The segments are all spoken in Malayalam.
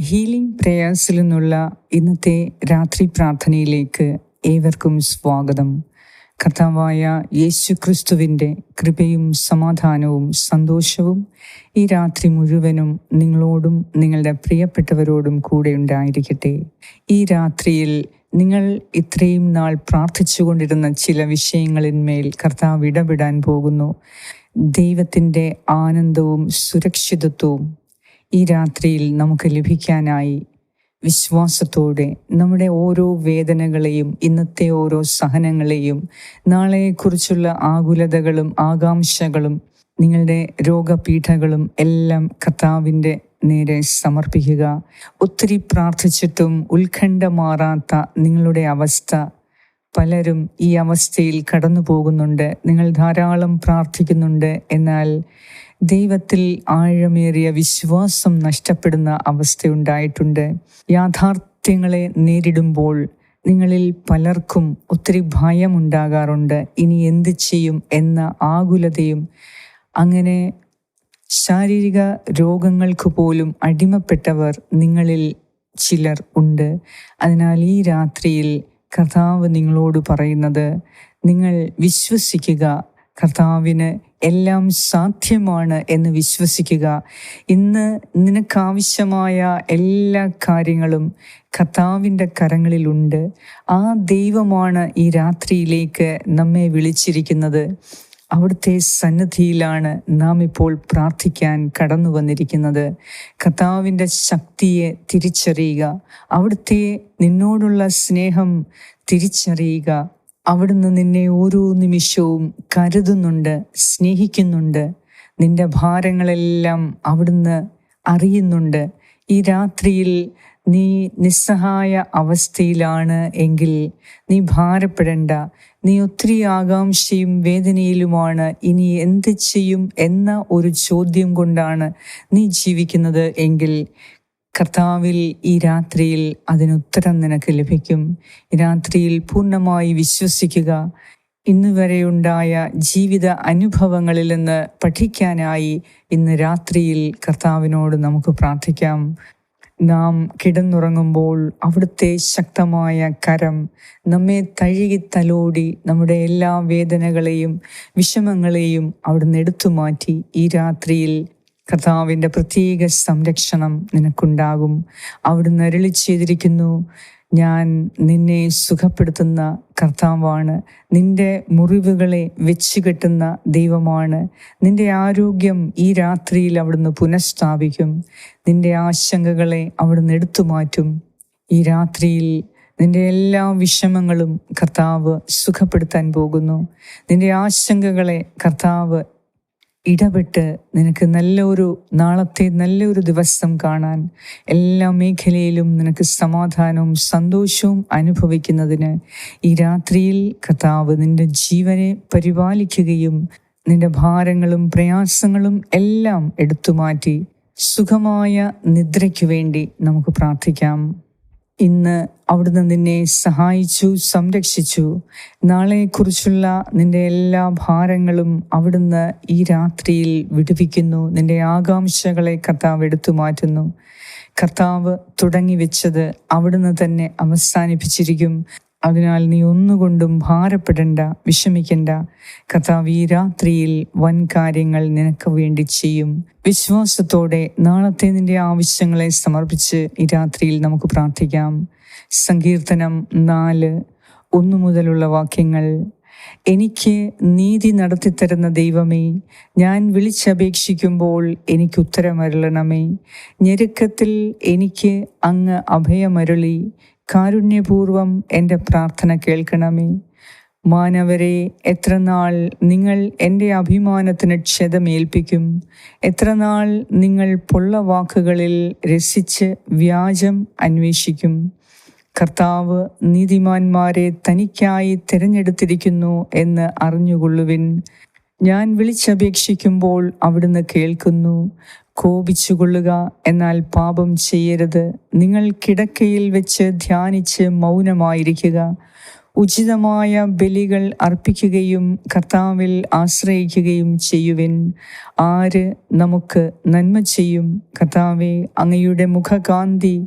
ഹീലിംഗ് പ്രേയേഴ്സിൽ നിന്നുള്ള ഇന്നത്തെ രാത്രി പ്രാർത്ഥനയിലേക്ക് ഏവർക്കും സ്വാഗതം. കർത്താവായ യേശു ക്രിസ്തുവിന്റെ കൃപയും സമാധാനവും സന്തോഷവും ഈ രാത്രി മുഴുവനും നിങ്ങളോടും നിങ്ങളുടെ പ്രിയപ്പെട്ടവരോടും കൂടെ ഉണ്ടായിരിക്കട്ടെ. ഈ രാത്രിയിൽ നിങ്ങൾ ഇത്രയും നാൾ പ്രാർത്ഥിച്ചുകൊണ്ടിരുന്ന ചില വിഷയങ്ങളിന്മേൽ കർത്താവ് ഇടപെടാൻ പോകുന്നു. ദൈവത്തിന്റെ ആനന്ദവും സുരക്ഷിതത്വവും ഈ രാത്രിയിൽ നമുക്ക് ലഭിക്കാനായി വിശ്വാസത്തോടെ നമ്മുടെ ഓരോ വേദനകളെയും ഇന്നത്തെ ഓരോ സഹനങ്ങളെയും നാളെക്കുറിച്ചുള്ള ആകുലതകളും ആകാംക്ഷകളും നിങ്ങളുടെ രോഗപീഠകളും എല്ലാം കർത്താവിന്റെ നേരെ സമർപ്പിക്കുക. ഒത്തിരി പ്രാർത്ഥിച്ചിട്ടും ഉത്കണ്ഠ മാറാത്ത നിങ്ങളുടെ അവസ്ഥ പലരും ഈ അവസ്ഥയിൽ കടന്നു പോകുന്നുണ്ട് നിങ്ങൾ ധാരാളം പ്രാർത്ഥിക്കുന്നുണ്ട്. എന്നാൽ ദൈവത്തിൽ ആഴമേറിയ വിശ്വാസം നഷ്ടപ്പെടുന്ന അവസ്ഥയുണ്ടായിട്ടുണ്ട്. യാഥാർത്ഥ്യങ്ങളെ നേരിടുമ്പോൾ നിങ്ങളിൽ പലർക്കും ഒത്തിരി ഭയമുണ്ടാകാറുണ്ട്. ഇനി എന്ത് ചെയ്യും എന്ന ആകുലതയും അങ്ങനെ ശാരീരിക രോഗങ്ങൾക്ക് പോലും അടിമപ്പെട്ടവർ നിങ്ങളിൽ ചിലർ ഉണ്ട്. അതിനാൽ ഈ രാത്രിയിൽ കർത്താവ് നിങ്ങളോട് പറയുന്നത് നിങ്ങൾ വിശ്വസിക്കുക കർത്താവിന് എല്ലാം സാധ്യമാണ് എന്ന് വിശ്വസിക്കുക. ഇന്ന് നിനക്കാവശ്യമായ എല്ലാ കാര്യങ്ങളും കർത്താവിന്റെ കരങ്ങളിലുണ്ട് ആ ദൈവമാണ് ഈ രാത്രിയിലേക്ക് നമ്മെ വിളിച്ചിരിക്കുന്നത്. അവിടുത്തെ സന്നദ്ധിയിലാണ് നാം ഇപ്പോൾ പ്രാർത്ഥിക്കാൻ കടന്നു വന്നിരിക്കുന്നത്. കർത്താവിന്റെ ശക്തിയെ തിരിച്ചറിയുക. അവിടുത്തെ നിന്നോടുള്ള സ്നേഹം തിരിച്ചറിയുക. അവിടുന്ന് നിന്നെ ഓരോ നിമിഷവും കരുതുന്നുണ്ട് സ്നേഹിക്കുന്നുണ്ട്. നിന്റെ ഭാരങ്ങളെല്ലാം അവിടുന്ന് അറിയുന്നുണ്ട്. ഈ രാത്രിയിൽ നീ നിസ്സഹായ അവസ്ഥയിലാണ് എങ്കിൽ നീ ഭാരപ്പെടേണ്ട. നീ ഒത്തിരി ആകാംക്ഷയും വേദനയിലുമാണ്. ഇനി എന്ത് ചെയ്യും എന്ന ഒരു ചോദ്യം കൊണ്ടാണ് നീ ജീവിക്കുന്നത് എങ്കിൽ കർത്താവിൽ ഈ രാത്രിയിൽ അതിനുത്തരം നിനക്ക് ലഭിക്കും. ഈ രാത്രിയിൽ പൂർണമായി വിശ്വസിക്കുക. ഇന്ന് വരെയുണ്ടായ ജീവിത അനുഭവങ്ങളിൽ നിന്ന് പഠിക്കാനായി ഇന്ന് രാത്രിയിൽ കർത്താവിനോട് നമുക്ക് പ്രാർത്ഥിക്കാം. നാം കിടന്നുറങ്ങുമ്പോൾ അവിടുത്തെ ശക്തമായ കരം നമ്മെ തഴുകി തലോടി നമ്മുടെ എല്ലാ വേദനകളെയും വിഷമങ്ങളെയും അവിടുന്ന് എടുത്തു മാറ്റി ഈ രാത്രിയിൽ കർത്താവിന്റെ പ്രത്യേക സംരക്ഷണം നിനക്കുണ്ടാകും. അവിടുന്ന് അരളി ചെയ്തിരിക്കുന്നു ഞാൻ നിന്നെ സുഖപ്പെടുത്തുന്ന കർത്താവാണ്. നിന്റെ മുറിവുകളെ വെച്ച് കെട്ടുന്ന ദൈവമാണ്. നിന്റെ ആരോഗ്യം ഈ രാത്രിയിൽ അവിടുന്ന് പുനഃസ്ഥാപിക്കും. നിന്റെ ആശങ്കകളെ അവിടുന്ന് എടുത്തു മാറ്റും ഈ രാത്രിയിൽ നിന്റെ എല്ലാ വിഷമങ്ങളും കർത്താവ് സുഖപ്പെടുത്താൻ പോകുന്നു. നിന്റെ ആശങ്കകളെ കർത്താവ് ഇടപെട്ട് നിനക്ക് നല്ലൊരു നാളത്തെ നല്ലൊരു ദിവസം കാണാൻ എല്ലാ മേഖലയിലും നിനക്ക് സമാധാനവും സന്തോഷവും അനുഭവിക്കുന്നതിന് ഈ രാത്രിയിൽ കർത്താവ് നിന്റെ ജീവനെ പരിപാലിക്കുകയും നിന്റെ ഭാരങ്ങളും പ്രയാസങ്ങളും എല്ലാം എടുത്തു മാറ്റി സുഖമായ നിദ്രയ്ക്കു വേണ്ടി നമുക്ക് പ്രാർത്ഥിക്കാം. ഇന്ന് അവിടുന്ന് നിന്നെ സഹായിച്ചു സംരക്ഷിച്ചു. നാളെക്കുറിച്ചുള്ള നിന്റെ എല്ലാ ഭാരങ്ങളും അവിടുന്ന് ഈ രാത്രിയിൽ വിടുവിക്കുന്നു. നിന്റെ ആകാംക്ഷകളെ കർത്താവ് എടുത്തു മാറ്റുന്നു. കർത്താവ് തുടങ്ങി വെച്ചത് അവിടുന്ന് തന്നെ അവസാനിപ്പിച്ചിരിക്കും. അതിനാൽ നീ ഒന്നുകൊണ്ടും ഭാരപ്പെടേണ്ട വിഷമിക്കേണ്ട. കഥാവ് ഈ രാത്രിയിൽ വൻ കാര്യങ്ങൾ നിനക്ക് വേണ്ടി ചെയ്യും. വിശ്വാസത്തോടെ നാളത്തെ നിന്റെ ആവശ്യങ്ങളെ സമർപ്പിച്ച് ഈ രാത്രിയിൽ നമുക്ക് പ്രാർത്ഥിക്കാം. സങ്കീർത്തനം നാല് ഒന്നു മുതലുള്ള വാക്യങ്ങൾ. എനിക്ക് നീതി നടത്തിത്തരുന്ന ദൈവമേ ഞാൻ വിളിച്ചപേക്ഷിക്കുമ്പോൾ എനിക്ക് ഉത്തരമരുളണമേ. ഞെരുക്കത്തിൽ എനിക്ക് അങ്ങ് അഭയമരുളി. കാരുണ്യപൂർവം എന്റെ പ്രാർത്ഥന കേൾക്കണമേ. മാനവരെ എത്ര നാൾ നിങ്ങൾ എന്റെ അഭിമാനത്തിന് ക്ഷതമേൽപ്പിക്കും? എത്ര നാൾ നിങ്ങൾ പൊള്ള വാക്കുകളിൽ രസിച്ച് വ്യാജം അന്വേഷിക്കും? കർത്താവ് നീതിമാന്മാരെ തനിക്കായി തിരഞ്ഞെടുത്തിരിക്കുന്നു എന്ന് അറിഞ്ഞുകൊള്ളുവിൻ. ഞാൻ വിളിച്ചപേക്ഷിക്കുമ്പോൾ അവിടുന്ന് കേൾക്കുന്നു. കോപിച്ചുകൊള്ളുക എന്നാൽ പാപം ചെയ്യരുത്. നിങ്ങൾ കിടക്കയിൽ വെച്ച് ധ്യാനിച്ച് മൗനമായിരിക്കുക. ഉചിതമായ ബലികൾ അർപ്പിക്കുകയും കർത്താവിൽ ആശ്രയിക്കുകയും ചെയ്യുവിൻ. ആര് നമുക്ക് നന്മ ചെയ്യും? കർത്താവെ അങ്ങയുടെ മുഖകാന്തി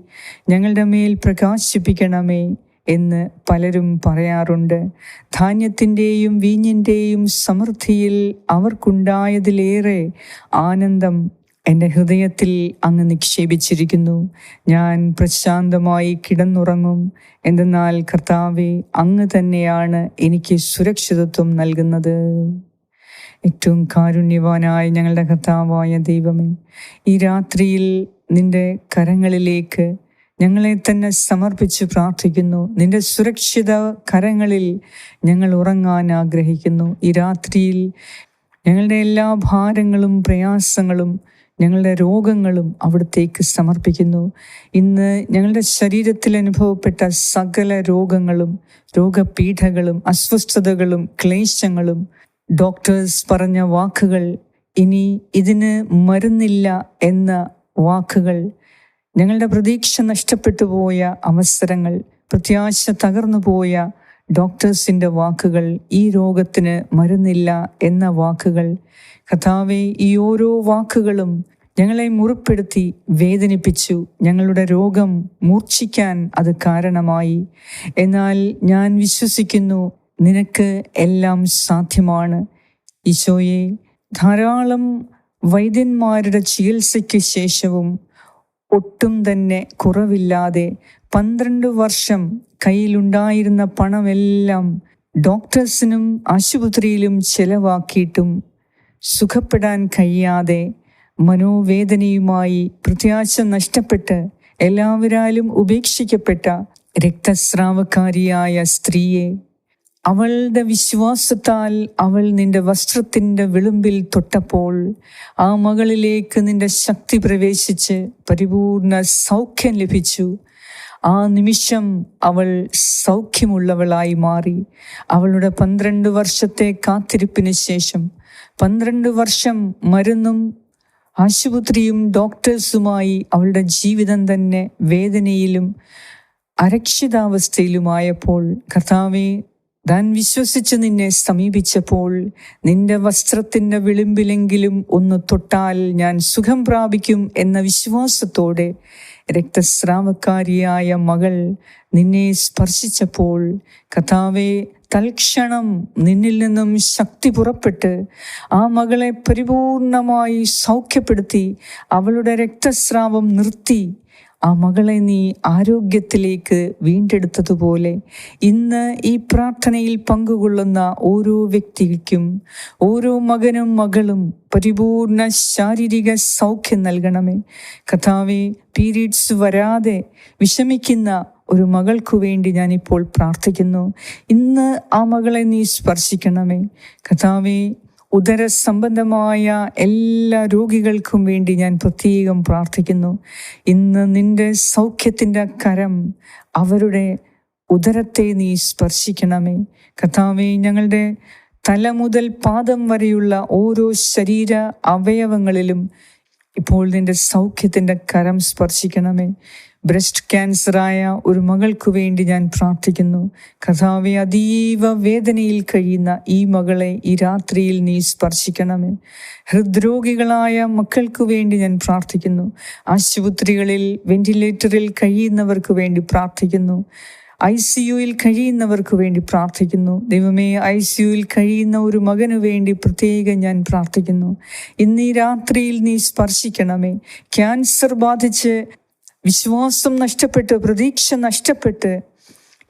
ഞങ്ങളുടെ മേൽ പ്രകാശിപ്പിക്കണമേ എന്ന് പലരും പറയാറുണ്ട്. ധാന്യത്തിന്റെയും വീഞ്ഞിന്റെയും സമൃദ്ധിയിൽ അവർക്കുണ്ടായതിലേറെ ആനന്ദം എന്റെ ഹൃദയത്തിൽ അങ്ങ് നിക്ഷേപിച്ചിരിക്കുന്നു. ഞാൻ പ്രശാന്തമായി കിടന്നുറങ്ങും. എന്തെന്നാൽ കർത്താവെ അങ്ങ് തന്നെയാണ് എനിക്ക് സുരക്ഷിതത്വം നൽകുന്നത്. ഏറ്റവും കാരുണ്യവാനായ ഞങ്ങളുടെ കർത്താവായ ദൈവമേ ഈ രാത്രിയിൽ നിന്റെ കരങ്ങളിലേക്ക് ഞങ്ങളെ തന്നെ സമർപ്പിച്ച് പ്രാർത്ഥിക്കുന്നു. നിന്റെ സുരക്ഷിത കരങ്ങളിൽ ഞങ്ങൾ ഉറങ്ങാൻ ആഗ്രഹിക്കുന്നു. ഈ രാത്രിയിൽ ഞങ്ങളുടെ എല്ലാ ഭാരങ്ങളും പ്രയാസങ്ങളും ഞങ്ങളുടെ രോഗങ്ങളും അവിടത്തേക്ക് സമർപ്പിക്കുന്നു. ഇന്ന് ഞങ്ങളുടെ ശരീരത്തിൽ അനുഭവപ്പെട്ട സകല രോഗങ്ങളും രോഗപീഠകളും അസ്വസ്ഥതകളും ക്ലേശങ്ങളും ഡോക്ടേഴ്സ് പറഞ്ഞ വാക്കുകൾ ഇനി ഇതിന് മരുന്നില്ല എന്ന വാക്കുകൾ ഞങ്ങളുടെ പ്രതീക്ഷ നഷ്ടപ്പെട്ടു പോയ അവസരങ്ങൾ പ്രത്യാശ തകർന്നു പോയ ഡോക്ടേഴ്സിന്റെ വാക്കുകൾ ഈ രോഗത്തിന് മരുന്നില്ല എന്ന വാക്കുകൾ. കഥാവെ ഈ ഓരോ വാക്കുകളും ഞങ്ങളെ മുറിപ്പെടുത്തി വേദനിപ്പിച്ചു. ഞങ്ങളുടെ രോഗം മൂർച്ഛിക്കാൻ അത് കാരണമായി. എന്നാൽ ഞാൻ വിശ്വസിക്കുന്നു നിനക്ക് എല്ലാം സാധ്യമാണ്. ഈശോയെ ധാരാളം വൈദ്യന്മാരുടെ ചികിത്സയ്ക്ക് ശേഷവും ഒട്ടും തന്നെ കുറവില്ലാതെ പന്ത്രണ്ട് വർഷം കയ്യിലുണ്ടായിരുന്ന പണമെല്ലാം ഡോക്ടേഴ്സിനും ആശുപത്രിയിലും ചെലവാക്കിയിട്ടും സുഖപ്പെടാൻ കഴിയാതെ മനോവേദനയുമായി പ്രത്യാശ നഷ്ടപ്പെട്ട് എല്ലാവരാലും ഉപേക്ഷിക്കപ്പെട്ട രക്തസ്രാവക്കാരിയായ സ്ത്രീയെ അവളുടെ വിശ്വാസത്താൽ അവൾ നിന്റെ വസ്ത്രത്തിന്റെ വിളുമ്പിൽ തൊട്ടപ്പോൾ ആ മകളിലേക്ക് നിന്റെ ശക്തി പ്രവേശിച്ച് പരിപൂർണ സൗഖ്യം ലഭിച്ചു. ആ നിമിഷം അവൾ സൗഖ്യമുള്ളവളായി മാറി. അവളുടെ പന്ത്രണ്ട് വർഷത്തെ കാത്തിരിപ്പിന് ശേഷം പന്ത്രണ്ട് വർഷം മരുന്നും ആശുപത്രിയും ഡോക്ടേഴ്സുമായി അവളുടെ ജീവിതം തന്നെ വേദനയിലും അരക്ഷിതാവസ്ഥയിലുമായപ്പോൾ കർത്താവെ താൻ വിശ്വസിച്ച് നിന്നെ സമീപിച്ചപ്പോൾ നിന്റെ വസ്ത്രത്തിന്റെ വിളിമ്പിലെങ്കിലും ഒന്ന് തൊട്ടാൽ ഞാൻ സുഖം പ്രാപിക്കും എന്ന വിശ്വാസത്തോടെ രക്തസ്രാവക്കാരിയായ മകൾ നിന്നെ സ്പർശിച്ചപ്പോൾ കഥാവെ തൽക്ഷണം നിന്നിൽ നിന്നും ശക്തി പുറപ്പെട്ട് ആ മകളെ പരിപൂർണമായി സൗഖ്യപ്പെടുത്തി അവളുടെ രക്തസ്രാവം നിർത്തി. ആ മകളെ നീ ആരോഗ്യത്തിലേക്ക് വീണ്ടെടുത്തതുപോലെ ഇന്ന് ഈ പ്രാർത്ഥനയിൽ പങ്കുകൊള്ളുന്ന ഓരോ വ്യക്തിക്കും ഓരോ മകനും മകളും പരിപൂർണ ശാരീരിക സൗഖ്യം നൽകണമേ. കഥാവി പീരീഡ്സ് വരാതെ വിഷമിക്കുന്ന ഒരു മകൾക്കു വേണ്ടി ഞാനിപ്പോൾ പ്രാർത്ഥിക്കുന്നു. ഇന്ന് ആ മകളെ നീ സ്പർശിക്കണമേ. കഥാവെ ഉദര സംബന്ധമായ എല്ലാ രോഗികൾക്കും വേണ്ടി ഞാൻ പ്രത്യേകം പ്രാർത്ഥിക്കുന്നു. ഇന്ന് നിന്റെ സൗഖ്യത്തിന്റെ കരം അവരുടെ ഉദരത്തെ നീ സ്പർശിക്കണമേ. കഥാവേ ഞങ്ങളുടെ തല മുതൽ പാദം വരെയുള്ള ഓരോ ശരീര അവയവങ്ങളിലും ഇപ്പോൾ നിന്റെ സൗഖ്യത്തിന്റെ കരം സ്പർശിക്കണമേ. ബ്രസ്റ്റ് ക്യാൻസറായ ഒരു മകൾക്കു വേണ്ടി ഞാൻ പ്രാർത്ഥിക്കുന്നു. കഥാവെ അതീവ വേദനയിൽ കഴിയുന്ന ഈ മകളെ ഈ രാത്രിയിൽ നീ സ്പർശിക്കണമേ. ഹൃദ്രോഗികളായ മക്കൾക്കു വേണ്ടി ഞാൻ പ്രാർത്ഥിക്കുന്നു. ആശുപത്രികളിൽ വെന്റിലേറ്ററിൽ കഴിയുന്നവർക്ക് വേണ്ടി പ്രാർത്ഥിക്കുന്നു. ഐ സി യുയിൽ കഴിയുന്നവർക്ക് വേണ്ടി പ്രാർത്ഥിക്കുന്നു. ദൈവമേ ഐ സി യുയിൽ കഴിയുന്ന ഒരു മകനു വേണ്ടി പ്രത്യേകം ഞാൻ പ്രാർത്ഥിക്കുന്നു. ഇന്ന് രാത്രിയിൽ നീ സ്പർശിക്കണമേ. ക്യാൻസർ ബാധിച്ച് വിശ്വാസം നഷ്ടപ്പെട്ട് പ്രതീക്ഷ നഷ്ടപ്പെട്ട്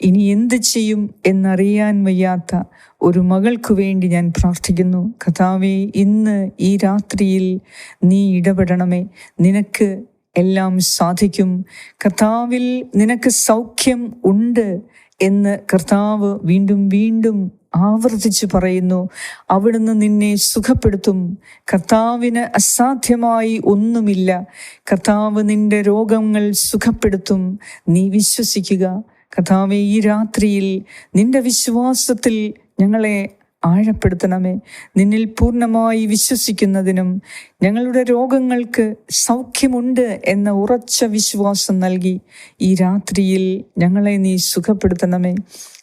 ഇനി എന്ത് ചെയ്യും എന്നറിയാൻ വയ്യാത്ത ഒരു മകൾക്ക് വേണ്ടി ഞാൻ പ്രാർത്ഥിക്കുന്നു. കഥാവെ ഇന്ന് ഈ രാത്രിയിൽ നീ ഇടപെടണമേ. നിനക്ക് എല്ലാം സാധിക്കും. കർത്താവിൽ നിനക്ക് സൗഖ്യം ഉണ്ട് എന്ന് കർത്താവ് വീണ്ടും വീണ്ടും ആവർത്തിച്ച് പറയുന്നു. അവിടുന്ന് നിന്നെ സുഖപ്പെടുത്തും. കർത്താവിന് അസാധ്യമായി ഒന്നുമില്ല. കർത്താവ് നിന്റെ രോഗങ്ങൾ സുഖപ്പെടുത്തും. നീ വിശ്വസിക്കുക. കർത്താവെ ഈ രാത്രിയിൽ നിന്റെ വിശ്വാസത്തിൽ ഞങ്ങളെ ആഴപ്പെടുത്തണമേ. നിന്നിൽ പൂർണമായി വിശ്വസിക്കുന്നതിനും ഞങ്ങളുടെ രോഗങ്ങൾക്ക് സൗഖ്യമുണ്ട് എന്ന ഉറച്ച വിശ്വാസം നൽകി ഈ രാത്രിയിൽ ഞങ്ങളെ നീ സുഖപ്പെടുത്തണമേ.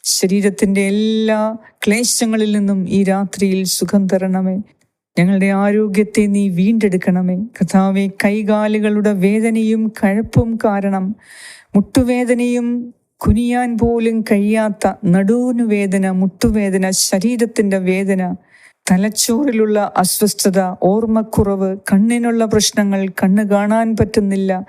ശരീരത്തിന്റെ എല്ലാ ക്ലേശങ്ങളിൽ നിന്നും ഈ രാത്രിയിൽ സുഖം തരണമേ. ഞങ്ങളുടെ ആരോഗ്യത്തെ നീ വീണ്ടെടുക്കണമേ. കഥാവെ കൈകാലുകളുടെ വേദനയും കഴപ്പും കാരണം മുട്ടുവേദനയും കുനിയാൻ പോലും കഴിയാത്ത നടുവിനു വേദന മുട്ടുവേദന ശരീരത്തിന്റെ വേദന തലച്ചോറിലുള്ള അസ്വസ്ഥത ഓർമ്മക്കുറവ് കണ്ണിനുള്ള പ്രശ്നങ്ങൾ കണ്ണ് കാണാൻ പറ്റുന്നില്ല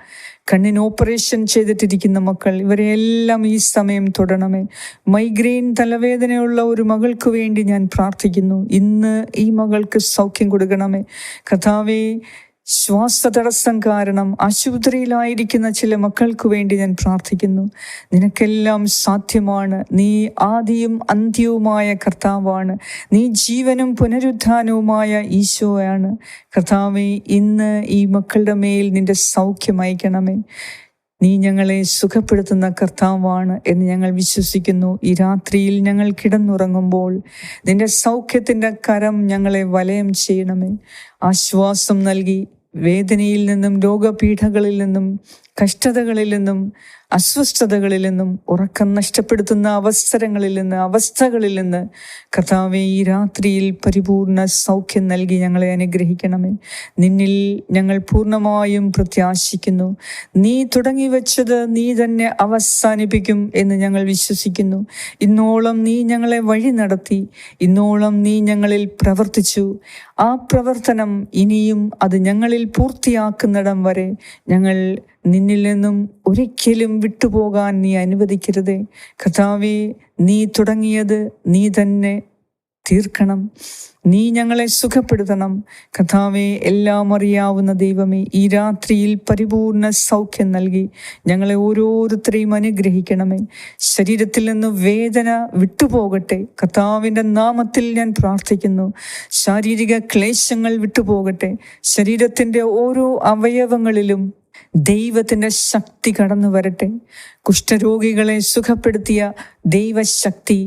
കണ്ണിന് ഓപ്പറേഷൻ ചെയ്തിട്ടിരിക്കുന്ന മക്കൾ ഇവരെയെല്ലാം ഈ സമയം തൊടണമേ. മൈഗ്രെയിൻ തലവേദനയുള്ള ഒരു മകൾക്ക് വേണ്ടി ഞാൻ പ്രാർത്ഥിക്കുന്നു. ഇന്ന് ഈ മകൾക്ക് സൗഖ്യം കൊടുക്കണമേ. കഥാവേ ശ്വാസതടസ്സം കാരണം ആശുപത്രിയിലായിരിക്കുന്ന ചില മക്കൾക്ക് വേണ്ടി ഞാൻ പ്രാർത്ഥിക്കുന്നു. നിനക്കെല്ലാം സാധ്യമാണ്. നീ ആദിയും അന്ത്യവുമായ കർത്താവാണ്. നീ ജീവനും പുനരുദ്ധാനവുമായ ഈശോയാണ്. കർത്താവെ ഇന്ന് ഈ മക്കളുടെ മേൽ നിന്റെ സൗഖ്യം അയക്കണമേ. നീ ഞങ്ങളെ സുഖപ്പെടുത്തുന്ന കർത്താവാണ് എന്ന് ഞങ്ങൾ വിശ്വസിക്കുന്നു. ഈ രാത്രിയിൽ ഞങ്ങൾ കിടന്നുറങ്ങുമ്പോൾ നിന്റെ സൗഖ്യത്തിന്റെ കരം ഞങ്ങളെ വലയം ചെയ്യണമേ. ആശ്വാസം നൽകി വേദനയിൽ നിന്നും രോഗപീഠകളിൽ നിന്നും കഷ്ടതകളിൽ നിന്നും അസ്വസ്ഥതകളിൽ നിന്നും ഉറക്കം നഷ്ടപ്പെടുത്തുന്ന അവസരങ്ങളിൽ നിന്ന് അവസ്ഥകളിൽ നിന്ന് കർത്താവെ ഈ രാത്രിയിൽ പരിപൂർണ സൗഖ്യം നൽകി ഞങ്ങളെ അനുഗ്രഹിക്കണമേ. നിന്നിൽ ഞങ്ങൾ പൂർണമായും പ്രത്യാശിക്കുന്നു. നീ തുടങ്ങി വെച്ചത് നീ തന്നെ അവസാനിപ്പിക്കും എന്ന് ഞങ്ങൾ വിശ്വസിക്കുന്നു. ഇന്നോളം നീ ഞങ്ങളെ വഴി നടത്തി. ഇന്നോളം നീ ഞങ്ങളിൽ പ്രവർത്തിച്ചു. ആ പ്രവർത്തനം ഇനിയും അത് ഞങ്ങളിൽ പൂർത്തിയാക്കുന്നിടം വരെ ഞങ്ങൾ നിന്നിൽ നിന്നും ഒരിക്കലും വിട്ടുപോകാൻ നീ അനുവദിക്കരുതേ. കർത്താവെ നീ തുടങ്ങിയത് നീ തന്നെ തീർക്കണം. നീ ഞങ്ങളെ സുഖപ്പെടുത്തണം. കഥാവെ എല്ലാം അറിയാവുന്ന ദൈവമേ ഈ രാത്രിയിൽ പരിപൂർണ സൗഖ്യം നൽകി ഞങ്ങളെ ഓരോരുത്തരെയും അനുഗ്രഹിക്കണമേ. ശരീരത്തിൽ നിന്ന് വേദന വിട്ടുപോകട്ടെ. കഥാവിന്റെ നാമത്തിൽ ഞാൻ പ്രാർത്ഥിക്കുന്നു. ശാരീരിക ക്ലേശങ്ങൾ വിട്ടുപോകട്ടെ. ശരീരത്തിന്റെ ഓരോ അവയവങ്ങളിലും ദൈവത്തിന്റെ ശക്തി കടന്നു വരട്ടെ. കുഷ്ഠരോഗികളെ സുഖപ്പെടുത്തിയ ദൈവശക്തി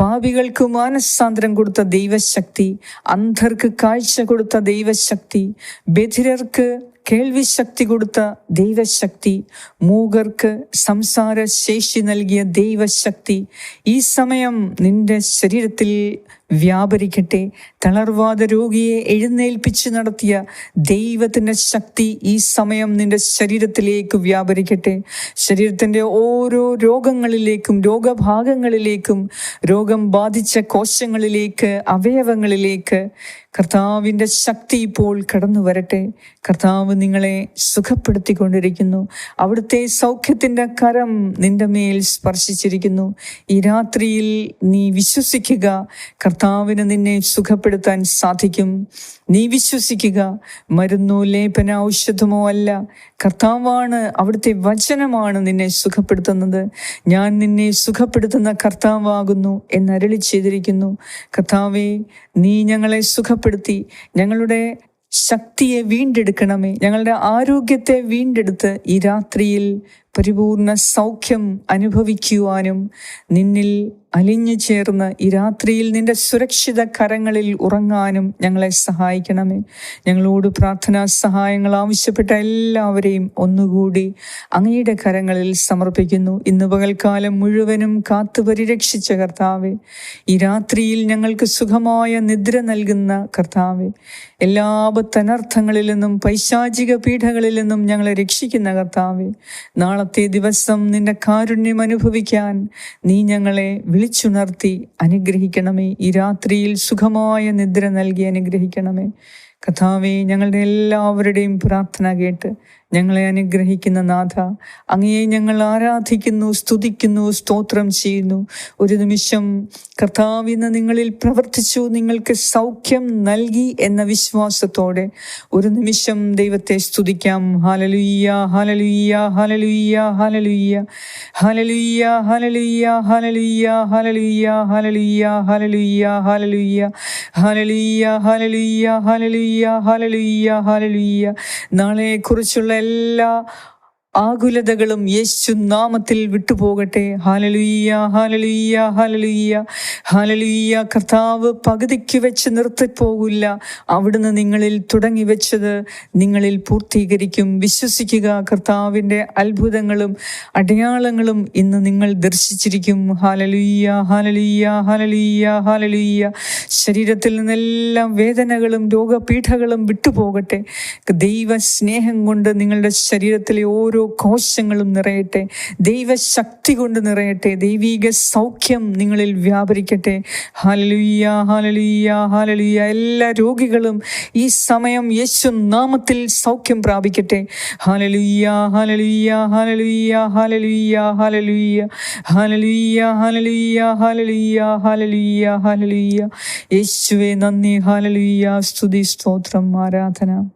പാപികൾക്ക് മാനസാന്തരം കൊടുത്ത ദൈവശക്തി അന്ധർക്ക് കാഴ്ച കൊടുത്ത ദൈവശക്തി ബധിരർക്ക് കേൾവി ശക്തി കൊടുത്ത ദൈവശക്തി മൂകർക്ക് സംസാര ശേഷി നൽകിയ ദൈവശക്തി ഈ സമയം നിന്റെ ശരീരത്തിൽ വ്യാപരിക്കട്ടെ. തളർവാദ രോഗിയെ എഴുന്നേൽപ്പിച്ച് നടത്തിയ ദൈവത്തിന്റെ ശക്തി ഈ സമയം നിന്റെ ശരീരത്തിലേക്ക് വ്യാപരിക്കട്ടെ. ശരീരത്തിന്റെ ഓരോ രോഗങ്ങളിലേക്കും രോഗഭാഗങ്ങളിലേക്കും രോഗം ബാധിച്ച കോശങ്ങളിലേക്ക് അവയവങ്ങളിലേക്ക് കർത്താവിന്റെ ശക്തി ഇപ്പോൾ കടന്നു വരട്ടെ. കർത്താവ് നിങ്ങളെ സുഖപ്പെടുത്തിക്കൊണ്ടിരിക്കുന്നു. അവിടുത്തെ സൗഖ്യത്തിന്റെ കരം നിന്റെ മേൽ സ്പർശിച്ചിരിക്കുന്നു. ഈ രാത്രിയിൽ നീ വിശ്വസിക്കുക. കർത്താവിന് നിന്നെ സുഖപ്പെടുത്താൻ സാധിക്കും. നീ വിശ്വസിക്കുക. മരുന്നോ ലേപന ഔഷധമോ അല്ല. കർത്താവാണ് അവിടുത്തെ വചനമാണ് നിന്നെ സുഖപ്പെടുത്തുന്നത്. ഞാൻ നിന്നെ സുഖപ്പെടുത്തുന്ന കർത്താവാകുന്നു എന്നരളി ചെയ്തിരിക്കുന്നു കർത്താവെ നീ ഞങ്ങളെ സുഖപ്പെടുത്തി ഞങ്ങളുടെ ശക്തിയെ വീണ്ടെടുക്കണമേ. ഞങ്ങളുടെ ആരോഗ്യത്തെ വീണ്ടെടുത്ത് ഈ രാത്രിയിൽ പരിപൂർണ സൗഖ്യം അനുഭവിക്കുവാനും നിന്നിൽ അലിഞ്ഞു ചേർന്ന് ഈ രാത്രിയിൽ നിന്റെ സുരക്ഷിത കരങ്ങളിൽ ഉറങ്ങാനും ഞങ്ങളെ സഹായിക്കണമേ. ഞങ്ങളോട് പ്രാർത്ഥനാ സഹായങ്ങൾ ആവശ്യപ്പെട്ട എല്ലാവരെയും ഒന്നുകൂടി അങ്ങയുടെ കരങ്ങളിൽ സമർപ്പിക്കുന്നു. ഇന്ന് പകൽക്കാലം മുഴുവനും കാത്തു പരിരക്ഷിച്ച കർത്താവെ ഈ രാത്രിയിൽ ഞങ്ങൾക്ക് സുഖമായ നിദ്ര നൽകുന്ന കർത്താവെ എല്ലാ അനർത്ഥങ്ങളിൽ നിന്നും പൈശാചിക പീഠങ്ങളിൽ നിന്നും ഞങ്ങളെ രക്ഷിക്കുന്ന കർത്താവെ നാളത്തെ ദിവസം നിന്റെ കാരുണ്യം അനുഭവിക്കാൻ നീ ഞങ്ങളെ വിളിച്ചുണർത്തി അനുഗ്രഹിക്കണമേ. ഈ രാത്രിയിൽ സുഖമായ നിദ്ര നൽകി അനുഗ്രഹിക്കണമേ. കഥാവേ ഞങ്ങളുടെ എല്ലാവരുടെയും പ്രാർത്ഥന കേട്ട് ഞങ്ങളെ അനുഗ്രഹിക്കുന്ന നാഥ അങ്ങയെ ഞങ്ങൾ ആരാധിക്കുന്നു സ്തുതിക്കുന്നു സ്തോത്രം ചെയ്യുന്നു ഒരു നിമിഷം കർത്താവിന്ന് നിങ്ങളിൽ പ്രവർത്തിച്ചു നിങ്ങൾക്ക് സൗഖ്യം നൽകി എന്ന വിശ്വാസത്തോടെ ഒരു നിമിഷം ദൈവത്തെ സ്തുതിക്കാം ഹാലലുയ്യ ഹാലലുയ്യ ഹാലലുയ്യ ഹാലലുയ്യ ഹാലലുയ്യ ഹാലലുയ്യ ഹാലലുയ്യ ഹാലലുയ്യ ഹാലലുയ്യ ഹാലലുയ്യ ഹാലലുയ്യ ഹാലലുയ്യ ഹാലലുയ്യ ഹാലലുയ്യ ഹാലലുയ്യ ഹാലലുയ്യ നാളെക്കുറിച്ചുള്ള എല്ലാ ആകുലതകളും യേശു നാമത്തിൽ വിട്ടുപോകട്ടെ. ഹാലലുയ്യ ഹാലലുയ്യ ഹാലലുയ്യ ഹാലലുയ്യ കർത്താവ് പകുതിക്ക് വെച്ച് നിർത്തിപ്പോകില്ല. അവിടുന്ന് നിങ്ങളിൽ തുടങ്ങി വെച്ചത് നിങ്ങളിൽ പൂർത്തീകരിക്കും. വിശ്വസിക്കുക കർത്താവിന്റെ അത്ഭുതങ്ങളും അടയാളങ്ങളും ഇന്ന് നിങ്ങൾ ദർശിച്ചിരിക്കും. ഹാലലീയ ഹാലലീയ ഹാലലീയ ഹാലലീയ. ശരീരത്തിൽ നിന്നെല്ലാം വേദനകളും രോഗപീഠകളും വിട്ടുപോകട്ടെ. ദൈവ സ്നേഹം കൊണ്ട് നിങ്ങളുടെ ശരീരത്തിലെ ഓരോ കോശങ്ങളും നിറയട്ടെ. ദൈവശക്തി കൊണ്ട് നിറയട്ടെ. ദൈവീക സൗഖ്യം നിങ്ങളിൽ വ്യാപരിക്കട്ടെ. ഹാലലുയ്യ ഹലലുയ്യ ഹലലുയ്യ എല്ലാ രോഗികളും ഈ സമയം യേശു നാമത്തിൽ സൗഖ്യം പ്രാപിക്കട്ടെ. ഹലലുയ്യ ഹലലുയ്യ ഹലലുയ്യ ഹലലുയ്യ ഹലലുയ്യ ഹലലുയ്യ ഹലലുയ്യ ഹലലുയ്യ ഹലലുയ്യ ഹലലുയ്യ യേശുവേ നന്ദി. ഹലലുയ്യ സ്തുതി സ്തോത്രം. ആരാധന.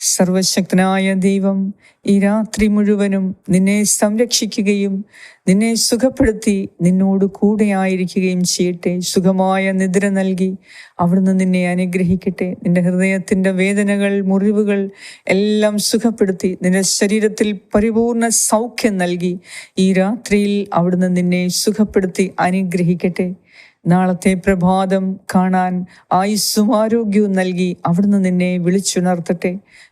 സർവശക്തനായ ദൈവം ഈ രാത്രി മുഴുവനും നിന്നെ സംരക്ഷിക്കുകയും നിന്നെ സുഖപ്പെടുത്തി നിന്നോട് കൂടെയായിരിക്കുകയും ചെയ്യട്ടെ. സുഖമായ നിദ്ര നൽകി അവിടുന്ന് നിന്നെ അനുഗ്രഹിക്കട്ടെ. നിന്റെ ഹൃദയത്തിന്റെ വേദനകൾ മുറിവുകൾ എല്ലാം സുഖപ്പെടുത്തി നിന്റെ ശരീരത്തിൽ പരിപൂർണ സൗഖ്യം നൽകി ഈ രാത്രിയിൽ അവിടുന്ന് നിന്നെ സുഖപ്പെടുത്തി അനുഗ്രഹിക്കട്ടെ. നാളത്തെ പ്രഭാതം കാണാൻ ആയുസ്സും ആരോഗ്യവും നൽകി അവിടുന്ന് നിന്നെ വിളിച്ചുണർത്തട്ടെ.